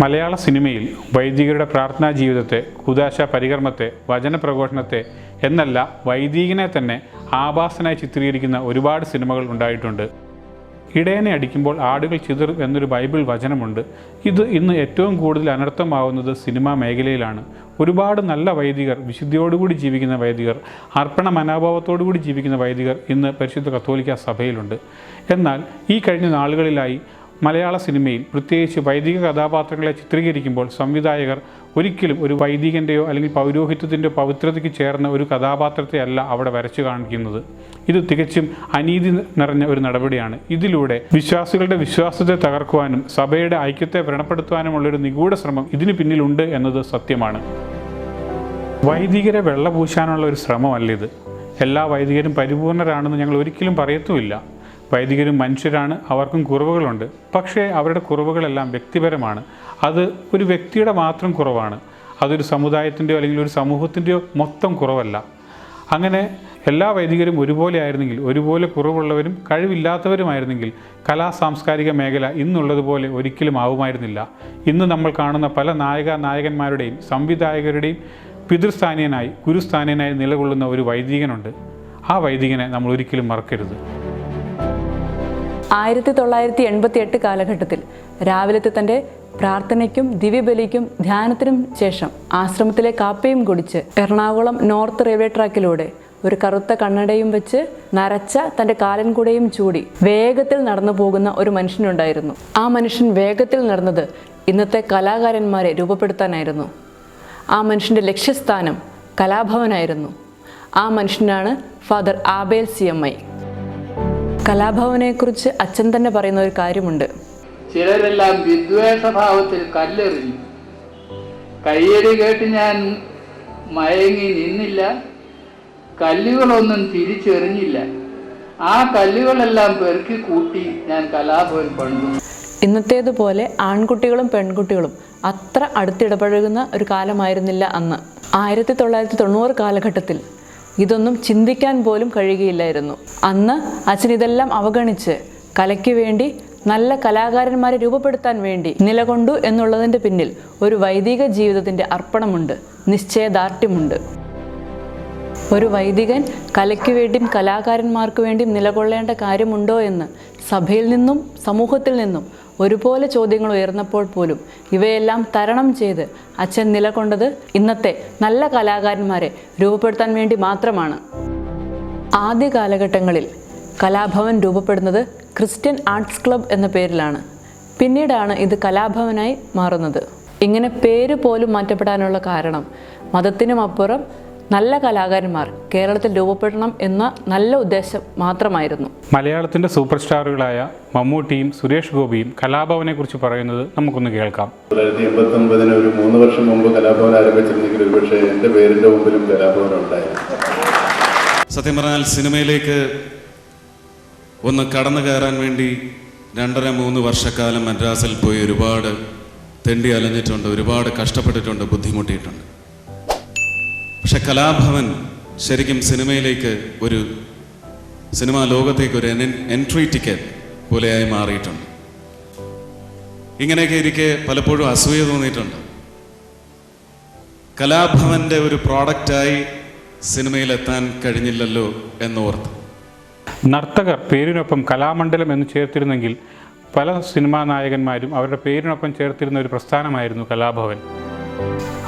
മലയാള സിനിമയിൽ വൈദികരുടെ പ്രാർത്ഥനാ ജീവിതത്തെ കുദാശ പരികർമ്മത്തെ വചനപ്രഘോഷണത്തെ എന്നല്ല വൈദികനെ തന്നെ ആഭാസനായി ചിത്രീകരിക്കുന്ന ഒരുപാട് സിനിമകൾ ഉണ്ടായിട്ടുണ്ട്. ഇടയനെ അടിക്കുമ്പോൾ ആടുകൾ ചിതറും എന്നൊരു ബൈബിൾ വചനമുണ്ട്. ഇത് ഇന്ന് ഏറ്റവും കൂടുതൽ അനർത്ഥമാവുന്നത് സിനിമാ മേഖലയിലാണ്. ഒരുപാട് നല്ല വൈദികർ വിശുദ്ധിയോടുകൂടി ജീവിക്കുന്ന വൈദികർ അർപ്പണ മനോഭാവത്തോടുകൂടി ജീവിക്കുന്ന വൈദികർ ഇന്ന് പരിശുദ്ധ കത്തോലിക്ക സഭയിലുണ്ട്. എന്നാൽ ഈ കഴിഞ്ഞ നാളുകളിലായി മലയാള സിനിമയിൽ പ്രത്യേകിച്ച് വൈദിക കഥാപാത്രങ്ങളെ ചിത്രീകരിക്കുമ്പോൾ സംവിധായകർ ഒരിക്കലും ഒരു വൈദികന്റെയോ അല്ലെങ്കിൽ പൗരോഹിത്വത്തിന്റെ പവിത്രതയ്ക്ക് ചേർന്ന ഒരു കഥാപാത്രത്തെ അല്ല അവിടെ വരച്ചു കാണിക്കുന്നത്. ഇത് തികച്ചും അനീതി നിറഞ്ഞ ഒരു നടപടിയാണ്. ഇതിലൂടെ വിശ്വാസികളുടെ വിശ്വാസത്തെ തകർക്കുവാനും സഭയുടെ ഐക്യത്തെ വ്രണപ്പെടുത്തുവാനുമുള്ള ഒരു നിഗൂഢ ശ്രമം ഇതിന് പിന്നിലുണ്ട് എന്നത് സത്യമാണ്. വൈദികരെ വെള്ളപൂശാനുള്ള ഒരു ശ്രമമല്ല ഇത്. എല്ലാ വൈദികരും പരിപൂർണരാണെന്ന് ഞങ്ങൾ ഒരിക്കലും പറയത്തുമില്ല. വൈദികരും മനുഷ്യരാണ് അവർക്കും കുറവുകളുണ്ട്. പക്ഷേ അവരുടെ കുറവുകളെല്ലാം വ്യക്തിപരമാണ്. അത് ഒരു വ്യക്തിയുടെ മാത്രം കുറവാണ്. അതൊരു സമുദായത്തിന്റെയോ അല്ലെങ്കിൽ ഒരു സമൂഹത്തിന്റെയോ മൊത്തം കുറവല്ല. അങ്ങനെ എല്ലാ വൈദികരും ഒരുപോലെ ആയിരുന്നെങ്കിൽ ഒരുപോലെ കുറവുള്ളവരും കഴിവില്ലാത്തവരുമായിരുന്നെങ്കിൽ കലാ സാംസ്കാരിക മേഖല ഇന്നുള്ളതുപോലെ ഒരിക്കലും ആവുമായിരുന്നില്ല. ഇന്ന് നമ്മൾ കാണുന്ന പല നായക നായകന്മാരുടെയും സംവിധായകരുടെയും പിതൃസ്ഥാനീയനായി ഗുരുസ്ഥാനീയനായി നിലകൊള്ളുന്ന ഒരു വൈദികനുണ്ട്. ആ വൈദികനെ നമ്മൾ ഒരിക്കലും മറക്കരുത്. ആയിരത്തി തൊള്ളായിരത്തി എൺപത്തി എട്ട് കാലഘട്ടത്തിൽ രാവിലത്തെ തന്റെ പ്രാർത്ഥനയ്ക്കും ദിവ്യബലിക്കും ധ്യാനത്തിനും ശേഷം ആശ്രമത്തിലെ കാപ്പയും കുടിച്ച് എറണാകുളം നോർത്ത് റെയിൽവേ ട്രാക്കിലൂടെ ഒരു കറുത്ത കണ്ണടയും വെച്ച് നരച്ച തന്റെ കാലൻകുടയും ചൂടി വേഗത്തിൽ നടന്നു പോകുന്ന ഒരു മനുഷ്യനുണ്ടായിരുന്നു. ആ മനുഷ്യൻ വേഗത്തിൽ നടന്നത് ഇന്നത്തെ കലാകാരന്മാരെ രൂപപ്പെടുത്താനായിരുന്നു. ആ മനുഷ്യന്റെ ലക്ഷ്യസ്ഥാനം കലാഭവനായിരുന്നു. ആ മനുഷ്യനാണ് father Abel C M I. കലാഭവനെക്കുറിച്ച് അച്ഛൻ തന്നെ പറയുന്ന ഒരു കാര്യമുണ്ട്. ചിലരെല്ലാം വിദ്വേഷഭാവത്തിൽ കല്ലെറിഞ്ഞു. കയ്യടി കേട്ട് ഞാൻ മയങ്ങി നിന്നില്ല. കല്ലുകളൊന്നും തിരിച്ചെറിഞ്ഞില്ല. ആ കല്ലുകളെല്ലാം പെറുക്കി കൂട്ടി ഞാൻ കലാഭവൻ പണിതു. ഇന്നത്തേതുപോലെ ആൺകുട്ടികളും പെൺകുട്ടികളും അത്ര അടുത്തിടപഴകുന്ന ഒരു കാലമായിരുന്നില്ല അന്ന്. ആയിരത്തി തൊള്ളായിരത്തി തൊണ്ണൂറ് കാലഘട്ടത്തിൽ ഇതൊന്നും ചിന്തിക്കാൻ പോലും കഴിയുകയില്ലായിരുന്നു. അന്ന് അച്ഛൻ ഇതെല്ലാം അവഗണിച്ച് കലയ്ക്ക് വേണ്ടി നല്ല കലാകാരന്മാരെ രൂപപ്പെടുത്താൻ വേണ്ടി നിലകൊണ്ടു എന്നുള്ളതിന്റെ പിന്നിൽ ഒരു വൈദിക ജീവിതത്തിന്റെ അർപ്പണമുണ്ട് നിശ്ചയദാർഢ്യമുണ്ട്. ഒരു വൈദികൻ കലയ്ക്ക് വേണ്ടിയും കലാകാരന്മാർക്ക് വേണ്ടിയും നിലകൊള്ളേണ്ട കാര്യമുണ്ടോ എന്ന് സഭയിൽ നിന്നും സമൂഹത്തിൽ നിന്നും ഒരുപോലെ ചോദ്യങ്ങൾ ഉയർന്നപ്പോൾ പോലും ഇവയെല്ലാം തരണം ചെയ്ത് അച്ഛൻ നിലകൊണ്ടത് ഇന്നത്തെ നല്ല കലാകാരന്മാരെ രൂപപ്പെടുത്താൻ വേണ്ടി മാത്രമാണ്. ആദ്യ കാലഘട്ടങ്ങളിൽ കലാഭവൻ രൂപപ്പെടുന്നത് ക്രിസ്ത്യൻ ആർട്സ് ക്ലബ് എന്ന പേരിലാണ്. പിന്നീടാണ് ഇത് കലാഭവനായി മാറുന്നത്. ഇങ്ങനെ പേര് പോലും മാറ്റപ്പെടാനുള്ള കാരണം മതത്തിനുമപ്പുറം നല്ല കലാകാരന്മാർ കേരളത്തിൽ രൂപപ്പെടണം എന്ന നല്ല ഉദ്ദേശം മാത്രമായിരുന്നു. മലയാളത്തിന്റെ സൂപ്പർ സ്റ്റാറുകളായ മമ്മൂട്ടിയും സുരേഷ് ഗോപിയും കലാഭവനെ കുറിച്ച് പറയുന്നത് നമുക്കൊന്ന് കേൾക്കാം. തൊള്ളായിരത്തി എൺപത്തി ഒമ്പതിന് ഒരു മൂന്ന് വർഷം മുമ്പ് കലാഭവൻ ആരംഭിച്ചിരുന്നെങ്കിൽ ഒരുപക്ഷെ എന്റെ പേരിന്റെ മുമ്പിലും കലാഭവൻ ഉണ്ടായിരുന്നു. സത്യം പറഞ്ഞാൽ സിനിമയിലേക്ക് ഒന്ന് കടന്നു കയറാൻ വേണ്ടി രണ്ടര മൂന്ന് വർഷക്കാലം മദ്രാസിൽ പോയി ഒരുപാട് തെണ്ടി അലഞ്ഞിട്ടുണ്ട് ഒരുപാട് കഷ്ടപ്പെട്ടിട്ടുണ്ട് ബുദ്ധിമുട്ടിയിട്ടുണ്ട്. പക്ഷെ കലാഭവൻ ശരിക്കും സിനിമയിലേക്ക് ഒരു സിനിമാ ലോകത്തേക്ക് ഒരു എൻട്രി ടിക്കറ്റ് പോലെയായി മാറിയിട്ടുണ്ട്. ഇങ്ങനെയൊക്കെ ഇരിക്കെ പലപ്പോഴും അസൂയ തോന്നിയിട്ടുണ്ട്. കലാഭവന്റെ ഒരു പ്രോഡക്റ്റായി സിനിമയിലെത്താൻ കഴിഞ്ഞില്ലല്ലോ എന്നോർത്ത്. നർത്തകർ പേരിനൊപ്പം കലാമണ്ഡലം എന്ന് ചേർത്തിരുന്നെങ്കിൽ പല സിനിമാ നായകന്മാരും അവരുടെ പേരിനൊപ്പം ചേർത്തിരുന്ന ഒരു പ്രസ്ഥാനമായിരുന്നു കലാഭവൻ.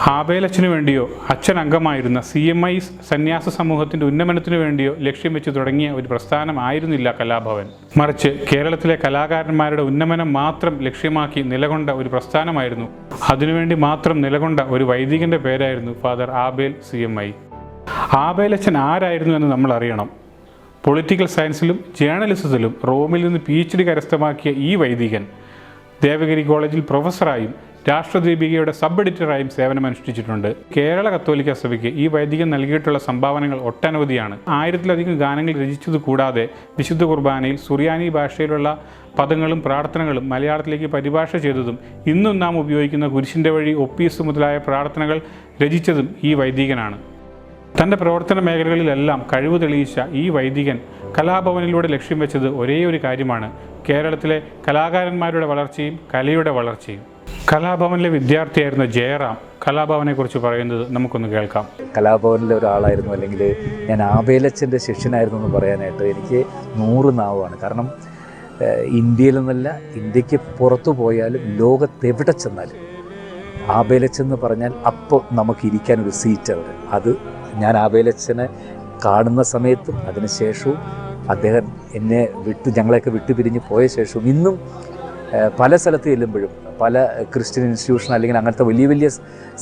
ആബേലച്ഛനു വേണ്ടിയോ അച്ഛൻ അംഗമായിരുന്ന സി എം ഐ സന്യാസ സമൂഹത്തിന്റെ ഉന്നമനത്തിനു വേണ്ടിയോ ലക്ഷ്യം വെച്ച് തുടങ്ങിയ ഒരു പ്രസ്ഥാനമായിരുന്നില്ല കലാഭവൻ. മറിച്ച് കേരളത്തിലെ കലാകാരന്മാരുടെ ഉന്നമനം മാത്രം ലക്ഷ്യമാക്കി നിലകൊണ്ട ഒരു പ്രസ്ഥാനമായിരുന്നു. അതിനുവേണ്ടി മാത്രം നിലകൊണ്ട ഒരു വൈദികന്റെ പേരായിരുന്നു father Abel C M I. ആബേലച്ഛൻ ആരായിരുന്നു എന്ന് നമ്മൾ അറിയണം. പൊളിറ്റിക്കൽ സയൻസിലും ജേർണലിസത്തിലും റോമിൽ നിന്ന് പി എച്ച് ഡി കരസ്ഥമാക്കിയ ഈ വൈദികൻ ദേവഗിരി കോളേജിൽ പ്രൊഫസറായും രാഷ്ട്രദീപികയുടെ സബ് എഡിറ്ററായും സേവനമനുഷ്ഠിച്ചിട്ടുണ്ട് കേരള കത്തോലിക്ക സഭയ്ക്ക് ഈ വൈദികൻ നൽകിയിട്ടുള്ള സംഭാവനകൾ ഒട്ടനവധിയാണ്. ആയിരത്തിലധികം ഗാനങ്ങൾ രചിച്ചത് കൂടാതെ വിശുദ്ധ കുർബാനയിൽ സുറിയാനി ഭാഷയിലുള്ള പദങ്ങളും പ്രാർത്ഥനകളും മലയാളത്തിലേക്ക് പരിഭാഷ ചെയ്തതും ഇന്നും നാം ഉപയോഗിക്കുന്ന കുരിശിന്റെ വഴി ഒപ്പീസ് മുതലായ പ്രാർത്ഥനകൾ രചിച്ചതും ഈ വൈദികനാണ്. തന്റെ പ്രവർത്തന മേഖലകളിലെല്ലാം കഴിവ് തെളിയിച്ച ഈ വൈദികൻ കലാഭവനിലൂടെ ലക്ഷ്യം വെച്ചത് ഒരേ ഒരു കാര്യമാണ്. കേരളത്തിലെ കലാകാരന്മാരുടെ വളർച്ചയും കലയുടെ വളർച്ചയും. കലാഭവനിലെ വിദ്യാർത്ഥിയായിരുന്ന ജയറാം കലാഭവനെക്കുറിച്ച് പറയുന്നത് നമുക്കൊന്ന് കേൾക്കാം. കലാഭവനിലെ ഒരാളായിരുന്നു അല്ലെങ്കിൽ ഞാൻ ആബേലച്ചന്റെ ശിഷ്യനായിരുന്നു എന്ന് പറയാനായിട്ട് എനിക്ക് നൂറ് നാവാണ്. കാരണം നിന്നല്ല ഇന്ത്യയ്ക്ക് പുറത്തു പോയാലും ലോകത്തെവിടെ ചെന്നാലും ആബേലച്ചെന്ന് പറഞ്ഞാൽ അപ്പോൾ നമുക്ക് ഇരിക്കാൻ ഒരു സീറ്റ് അവിടെ. അത് ഞാൻ ആബേലച്ചനെ കാണുന്ന സമയത്തും അതിനുശേഷവും അദ്ദേഹം എന്നെ വിട്ടു ഞങ്ങളെയൊക്കെ വിട്ടുപിരിഞ്ഞ് പോയ ശേഷവും ഇന്നും പല സ്ഥലത്ത് ചെല്ലുമ്പോഴും പല ക്രിസ്ത്യൻ ഇൻസ്റ്റിറ്റ്യൂഷൻ അല്ലെങ്കിൽ അങ്ങനത്തെ വലിയ വലിയ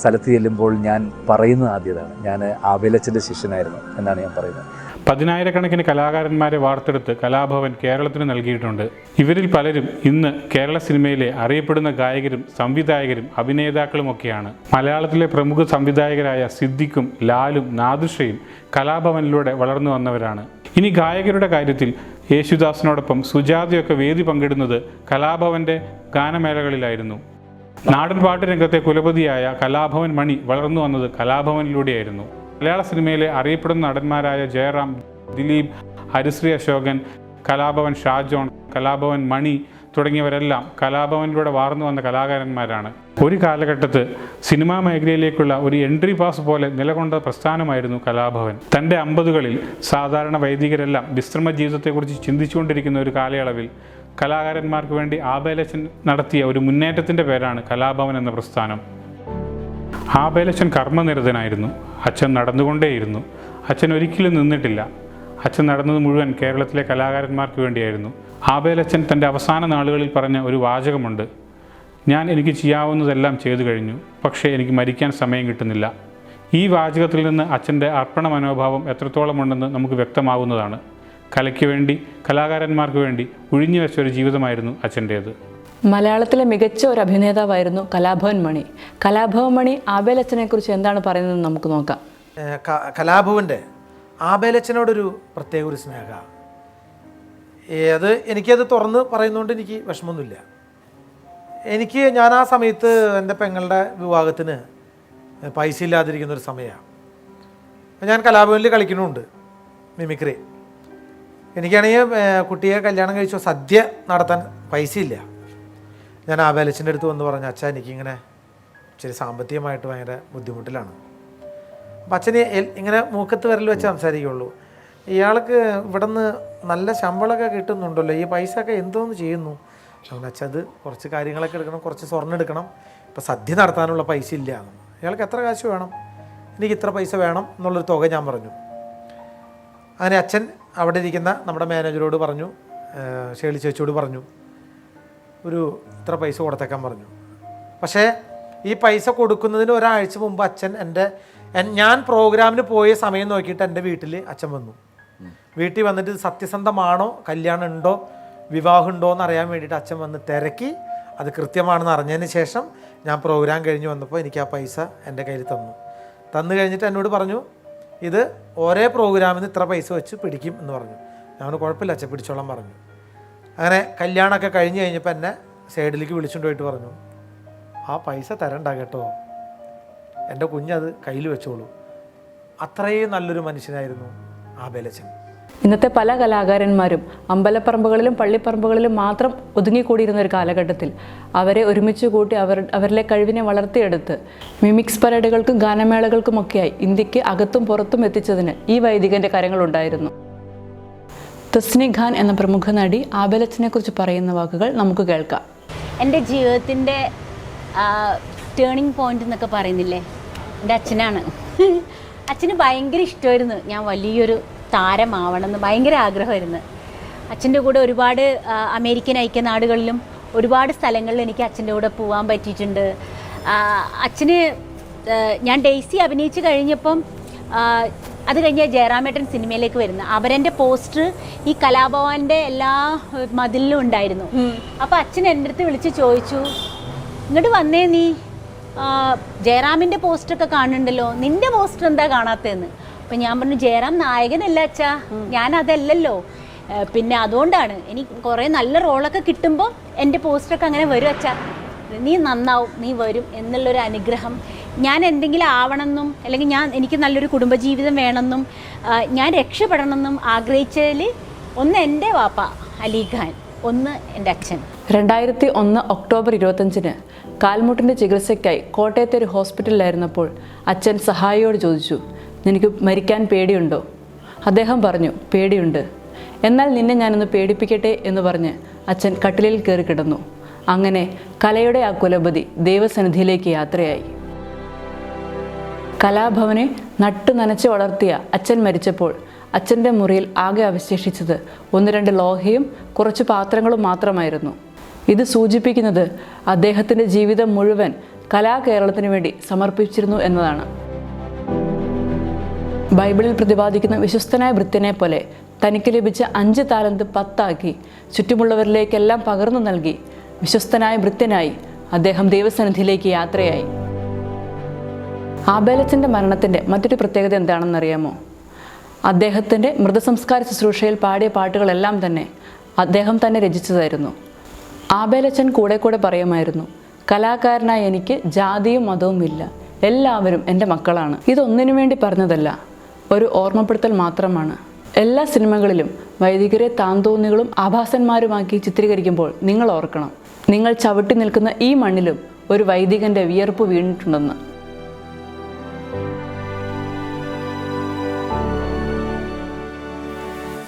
സ്ഥലത്ത് ചെല്ലുമ്പോൾ ഞാൻ പറയുന്നത് ആദ്യതാണ്. ഞാൻ ആബേലച്ചന്റെ ശിഷ്യനായിരുന്നു എന്നാണ് ഞാൻ പറയുന്നത്. പതിനായിരക്കണക്കിന് കലാകാരന്മാരെ വാർത്തെടുത്ത് കലാഭവൻ കേരളത്തിന് നൽകിയിട്ടുണ്ട്. ഇവരിൽ പലരും ഇന്ന് കേരള സിനിമയിലെ അറിയപ്പെടുന്ന ഗായകരും സംവിധായകരും അഭിനേതാക്കളുമൊക്കെയാണ് മലയാളത്തിലെ പ്രമുഖ സംവിധായകരായ സിദ്ദിഖും ലാലും നാദുഷയും കലാഭവനിലൂടെ വളർന്നു വന്നവരാണ്. ഇനി ഗായകരുടെ കാര്യത്തിൽ യേശുദാസിനോടൊപ്പം സുജാതയൊക്കെ വേദി പങ്കിടുന്നത് കലാഭവന്റെ ഗാനമേളകളിലായിരുന്നു. നാടൻ പാട്ട് രംഗത്തെ കുലപതിയായ കലാഭവൻ മണി വളർന്നു വന്നത് കലാഭവനിലൂടെയായിരുന്നു. മലയാള സിനിമയിലെ അറിയപ്പെടുന്ന നടന്മാരായ ജയറാം ദിലീപ് ഹരിശ്രീ അശോകൻ കലാഭവൻ ഷാജോൺ കലാഭവൻ മണി തുടങ്ങിയവരെല്ലാം കലാഭവനിലൂടെ വാർന്നു വന്ന കലാകാരന്മാരാണ്. ഒരു കാലഘട്ടത്ത് സിനിമാ മേഖലയിലേക്കുള്ള ഒരു എൻട്രി പാസ് പോലെ നിലകൊണ്ട പ്രസ്ഥാനമായിരുന്നു കലാഭവൻ. തന്റെ അമ്പതുകളിൽ സാധാരണ വൈദികരെല്ലാം വിശ്രമ ജീവിതത്തെക്കുറിച്ച് ചിന്തിച്ചുകൊണ്ടിരിക്കുന്ന ഒരു കാലയളവിൽ കലാകാരന്മാർക്ക് വേണ്ടി ആബേലച്ചൻ നടത്തിയ ഒരു മുന്നേറ്റത്തിന്റെ പേരാണ് കലാഭവൻ എന്ന പ്രസ്ഥാനം. ആബേലച്ചൻ കർമ്മനിരതനായിരുന്നു. അച്ഛൻ നടന്നുകൊണ്ടേയിരുന്നു. അച്ഛൻ ഒരിക്കലും നിന്നിട്ടില്ല. അച്ഛൻ നടന്നത് മുഴുവൻ കേരളത്തിലെ കലാകാരന്മാർക്ക് വേണ്ടിയായിരുന്നു. ആബേലച്ചൻ തന്റെ അവസാന നാളുകളിൽ പറഞ്ഞ ഒരു വാചകമുണ്ട്. ഞാൻ എനിക്ക് ചെയ്യാവുന്നതെല്ലാം ചെയ്തു കഴിഞ്ഞു പക്ഷേ എനിക്ക് മരിക്കാൻ സമയം കിട്ടുന്നില്ല. ഈ വാചകത്തിൽ നിന്ന് അച്ഛന്റെ അർപ്പണ മനോഭാവം എത്രത്തോളമുണ്ടെന്ന് നമുക്ക് വ്യക്തമാവുന്നതാണ്. കലയ്ക്ക് വേണ്ടി കലാകാരന്മാർക്ക് വേണ്ടി ഒഴിഞ്ഞു വെച്ച ഒരു ജീവിതമായിരുന്നു അച്ഛന്റേത് മലയാളത്തിലെ മികച്ച ഒരു അഭിനേതാവായിരുന്നു കലാഭവൻ മണി. കലാഭവൻ മണി ആബേലച്ചനെക്കുറിച്ച് എന്താണ് പറയുന്നത് നമുക്ക് നോക്കാം. കലാഭവന്റെ ആബേലച്ചനോടൊരു പ്രത്യേക ഒരു സ്നേഹ. അത് എനിക്കത് തുറന്ന് പറയുന്നതുകൊണ്ട് എനിക്ക് വിഷമമൊന്നുമില്ല എനിക്ക് ഞാൻ ആ സമയത്ത് എന്റെ പെങ്ങളുടെ വിവാഹത്തിന് പൈസ ഇല്ലാതിരിക്കുന്ന ഒരു സമയമാണ് ഞാൻ കലാഭവനിൽ കളിക്കണമുണ്ട് മിമിക്രി. എനിക്കാണെങ്കിൽ കുട്ടിയെ കല്യാണം കഴിച്ചോ സദ്യ നടത്താൻ പൈസ ഇല്ല ഞാൻ ആബേലച്ചന്റെ അടുത്ത് വന്ന് പറഞ്ഞു അച്ഛാ എനിക്കിങ്ങനെ ഇച്ചിരി സാമ്പത്തികമായിട്ട് ഭയങ്കര ബുദ്ധിമുട്ടിലാണ്. അപ്പം അച്ഛന് ഇങ്ങനെ മൂക്കത്ത് വിരൽ വെച്ച് സംസാരിക്കുള്ളൂ. ഇയാൾക്ക് ഇവിടുന്ന് നല്ല ശമ്പളമൊക്കെ കിട്ടുന്നുണ്ടല്ലോ. ഈ പൈസ ഒക്കെ എന്തോന്ന് ചെയ്യുന്നു? അച്ഛൻ അത് കുറച്ച് കാര്യങ്ങളൊക്കെ എടുക്കണം കുറച്ച് സ്വർണം എടുക്കണം. ഇപ്പം സദ്യ നടത്താനുള്ള പൈസ ഇല്ല. ഇയാൾക്ക് എത്ര കാശ് വേണം? എനിക്ക് ഇത്ര പൈസ വേണം എന്നുള്ളൊരു തുക ഞാൻ പറഞ്ഞു. അങ്ങനെ അച്ഛൻ അവിടെ ഇരിക്കുന്ന നമ്മുടെ മാനേജരോട് പറഞ്ഞു ഷേളി ചേച്ചിയോട് പറഞ്ഞു ഒരു ഇത്ര പൈസ കൊടുത്തേക്കാൻ പറഞ്ഞു. പക്ഷേ ഈ പൈസ കൊടുക്കുന്നതിന് ഒരാഴ്ച മുമ്പ് അച്ഛൻ എന്റെ എൻ- ഞാൻ പ്രോഗ്രാമിന് പോയ സമയം നോക്കിയിട്ട് എന്റെ വീട്ടിൽ അച്ഛൻ വന്നു. വീട്ടിൽ വന്നിട്ട് സത്യസന്ധമാണോ? കല്യാണം ഉണ്ടോ? വിവാഹം ഉണ്ടോ എന്ന് അറിയാൻ വേണ്ടിയിട്ട് അച്ഛൻ വന്ന് തിരക്കി. അത് കൃത്യമാണെന്ന് അറിഞ്ഞതിന് ശേഷം ഞാൻ പ്രോഗ്രാം കഴിഞ്ഞ് വന്നപ്പോൾ എനിക്ക് ആ പൈസ എന്റെ കയ്യിൽ തന്നു. തന്നു കഴിഞ്ഞിട്ട് എന്നോട് പറഞ്ഞു ഇത് ഒരേ പ്രോഗ്രാമിന് ഇത്ര പൈസ വെച്ച് പിടിക്കും എന്ന് പറഞ്ഞു. ഞാൻ കുഴപ്പമില്ല അച്ഛൻ പിടിച്ചോളാൻ പറഞ്ഞു. അങ്ങനെ കല്യാണമൊക്കെ കഴിഞ്ഞ് കഴിഞ്ഞപ്പോൾ എന്നെ സൈഡിലേക്ക് വിളിച്ചുകൊണ്ട് പോയിട്ട് പറഞ്ഞു ആ പൈസ തരണ്ട കേട്ടോ. എന്റെ കുഞ്ഞത് കയ്യിൽ വെച്ചോളൂ. അത്രയും നല്ലൊരു മനുഷ്യനായിരുന്നു ആ ബലച്ചൻ ഇന്നത്തെ പല കലാകാരന്മാരും അമ്പലപ്പറമ്പുകളിലും പള്ളിപ്പറമ്പുകളിലും മാത്രം ഒതുങ്ങിക്കൂടിയിരുന്ന ഒരു കാലഘട്ടത്തിൽ അവരെ ഒരുമിച്ച് കൂട്ടി അവർ അവരിലെ കഴിവിനെ വളർത്തിയെടുത്ത് മിമിക്സ് പരേഡുകൾക്കും ഗാനമേളകൾക്കുമൊക്കെയായി ഇന്ത്യയ്ക്ക് അകത്തും പുറത്തും എത്തിച്ചതിന് ഈ വൈദികന്റെ കാര്യങ്ങളുണ്ടായിരുന്നു. തസ്നി ഖാൻ എന്ന പ്രമുഖ നടി ആബലച്ചനെ കുറിച്ച് പറയുന്ന വാക്കുകൾ നമുക്ക് കേൾക്കാം. എന്റെ ജീവിതത്തിന്റെ ടേണിംഗ് പോയിന്റ് എന്നൊക്കെ പറയുന്നില്ലേ? എന്റെ അച്ഛനാണ്. അച്ഛന് ഭയങ്കര ഇഷ്ടമായിരുന്നു ഞാൻ വലിയൊരു താരമാവണമെന്ന് ഭയങ്കര ആഗ്രഹമായിരുന്നു. അച്ഛന്റെ കൂടെ ഒരുപാട് അമേരിക്കൻ ഐക്യനാടുകളിലും ഒരുപാട് സ്ഥലങ്ങളിൽ എനിക്ക് അച്ഛന്റെ കൂടെ പോകാൻ പറ്റിയിട്ടുണ്ട്. അച്ഛന് ഞാൻ ഡെയ്സി അഭിനയിച്ച് കഴിഞ്ഞപ്പം അത് കഴിഞ്ഞ ജയറാമേട്ടൻ സിനിമയിലേക്ക് വരുന്നു. അവരെന്റെ പോസ്റ്റർ ഈ കലാഭവന്റെ എല്ലാ മതിലിലും ഉണ്ടായിരുന്നു. അപ്പോൾ അച്ഛൻ എന്റെ അടുത്ത് വിളിച്ച് ചോദിച്ചു ഇങ്ങോട്ട് വന്നേ നീ. ജയറാമിന്റെ പോസ്റ്ററൊക്കെ കാണുന്നുണ്ടല്ലോ. നിന്റെ പോസ്റ്റർ എന്താ കാണാത്തതെന്ന്? അപ്പം ഞാൻ പറഞ്ഞു ജയറാം നായകനല്ല അച്ഛാ. ഞാൻ അതല്ലല്ലോ. പിന്നെ അതുകൊണ്ടാണ് എനിക്ക് കുറേ നല്ല റോളൊക്കെ കിട്ടുമ്പോൾ എന്റെ പോസ്റ്ററൊക്കെ അങ്ങനെ വരും അച്ഛാ. നീ നന്നാവും നീ വരും എന്നുള്ളൊരു അനുഗ്രഹം. ഞാൻ എന്തെങ്കിലും ആവണമെന്നും അല്ലെങ്കിൽ ഞാൻ എനിക്ക് നല്ലൊരു കുടുംബജീവിതം വേണമെന്നും ഞാൻ രക്ഷപ്പെടണമെന്നും ആഗ്രഹിച്ചതിൽ ഒന്ന് എന്റെ വാപ്പ അലി ഖാൻ ഒന്ന് എന്റെ അച്ഛൻ. രണ്ടായിരത്തി ഒന്ന് ഒക്ടോബർ ഇരുപത്തഞ്ചിന് കാൽമുട്ടിന്റെ ചികിത്സയ്ക്കായി കോട്ടയത്തെ ഒരു ഹോസ്പിറ്റലിലായിരുന്നപ്പോൾ അച്ഛൻ സഹായിയോട് ചോദിച്ചു നിനക്ക് മരിക്കാൻ പേടിയുണ്ടോ? അദ്ദേഹം പറഞ്ഞു പേടിയുണ്ട്. എന്നാൽ നിന്നെ ഞാനൊന്ന് പേടിപ്പിക്കട്ടെ എന്ന് പറഞ്ഞ് അച്ഛൻ കട്ടിലിൽ കയറി കിടന്നു. അങ്ങനെ കലയുടെ ആ കുലപതി ദൈവസന്നിധിയിലേക്ക് യാത്രയായി. കലാഭവനെ നട്ടു നനച്ച് വളർത്തിയ അച്ഛൻ മരിച്ചപ്പോൾ അച്ഛന്റെ മുറിയിൽ ആകെ അവശേഷിച്ചത് ഒന്ന് രണ്ട് ലോഹയും കുറച്ച് പാത്രങ്ങളും മാത്രമായിരുന്നു. ഇത് സൂചിപ്പിക്കുന്നത് അദ്ദേഹത്തിന്റെ ജീവിതം മുഴുവൻ കലാകേരളത്തിന് വേണ്ടി സമർപ്പിച്ചിരുന്നു എന്നതാണ്. ബൈബിളിൽ പ്രതിപാദിക്കുന്ന വിശ്വസ്തനായ വൃത്തിനെ പോലെ തനിക്ക് ലഭിച്ച അഞ്ച് താലന്ത് പത്താക്കി ചുറ്റുമുള്ളവരിലേക്കെല്ലാം പകർന്നു നൽകി വിശ്വസ്തനായ വൃത്യനായി അദ്ദേഹം ദൈവസന്നിധിയിലേക്ക് യാത്രയായി. ആബേലച്ചന്റെ മരണത്തിന്റെ മറ്റൊരു പ്രത്യേകത എന്താണെന്നറിയാമോ? അദ്ദേഹത്തിന്റെ മൃതസംസ്കാര ശുശ്രൂഷയിൽ പാടിയ പാട്ടുകളെല്ലാം തന്നെ അദ്ദേഹം തന്നെ രചിച്ചതായിരുന്നു. ആബേലച്ചൻ കൂടെ കൂടെ പറയുമായിരുന്നു കലാകാരനായ എനിക്ക് ജാതിയും മതവും ഇല്ല. എല്ലാവരും എന്റെ മക്കളാണ്. ഇതൊന്നിനു വേണ്ടി പറഞ്ഞതല്ല ഒരു ഓർമ്മപ്പെടുത്തൽ മാത്രമാണ്. എല്ലാ സിനിമകളിലും വൈദികരെ താന്തോന്നികളും ആഭാസന്മാരുമാക്കി ചിത്രീകരിക്കുമ്പോൾ നിങ്ങൾ ഓർക്കണം നിങ്ങൾ ചവിട്ടി നിൽക്കുന്ന ഈ മണ്ണിലും ഒരു വൈദികന്റെ വിയർപ്പ് വീണിട്ടുണ്ടെന്ന്.